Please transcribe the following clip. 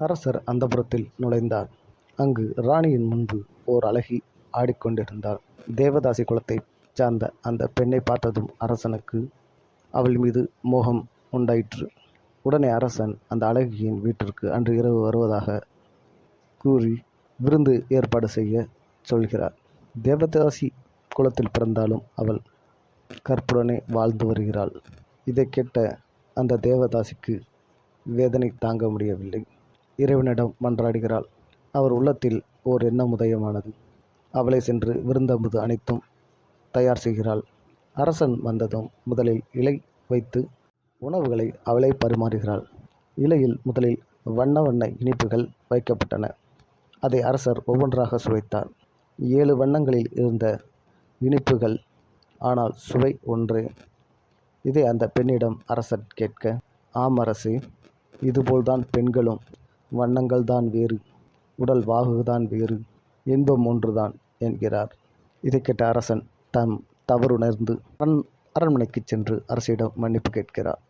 அரசர் அந்தபுரத்தில் நுழைந்தார். அங்கு ராணியின் முன்பு ஓர் அழகி ஆடிக்கொண்டிருந்தாள். தேவதாசி குலத்தைச் சார்ந்த அந்த பெண்ணை பார்த்ததும் அரசனுக்கு அவள் மீது மோகம் உண்டாயிற்று. உடனே அரசன் அந்த அழகியின் வீட்டிற்கு அன்று இரவு வருவதாக கூறி விருந்து ஏற்பாடு செய்யச் சொல்கிறார். தேவதாசி குலத்தில் பிறந்தாலும் அவள் கற்புடனே வாழ்ந்து வருகிறாள். இதைக் கேட்ட அந்த தேவதாசிக்கு வேதனை தாங்க முடியவில்லை. இறைவனிடம் மன்றாடுகிறாள். அவர் உள்ளத்தில் ஓர் எண்ணம் உதயமானது. அவளை சென்று விருந்தமுது அனைத்தும் தயார் செய்கிறாள். அரசன் வந்ததும் முதலில் இலை வைத்து உணவுகளை அவளை பரிமாறுகிறாள். இலையில் முதலில் வண்ண வண்ண இனிப்புகள் வைக்கப்பட்டன. அதை அரசர் ஒவ்வொன்றாக சுவைத்தார். ஏழு வண்ணங்களில் இருந்த இனிப்புகள். ஆனால் சுவை ஒன்று இதை அந்த பெண்ணிடம் அரசன் கேட்க ஆம் அரசு இதுபோல்தான் பெண்களும். வண்ணங்கள் தான் வேறு. உடல் வாகுதான் வேறு. இன்பம் ஒன்றுதான் என்கிறார். இதைக் கேட்ட அரசன் தம் தவறுணர்ந்து அரண்மனைக்குச் சென்று அரசியிடம் மன்னிப்பு கேட்கிறார்.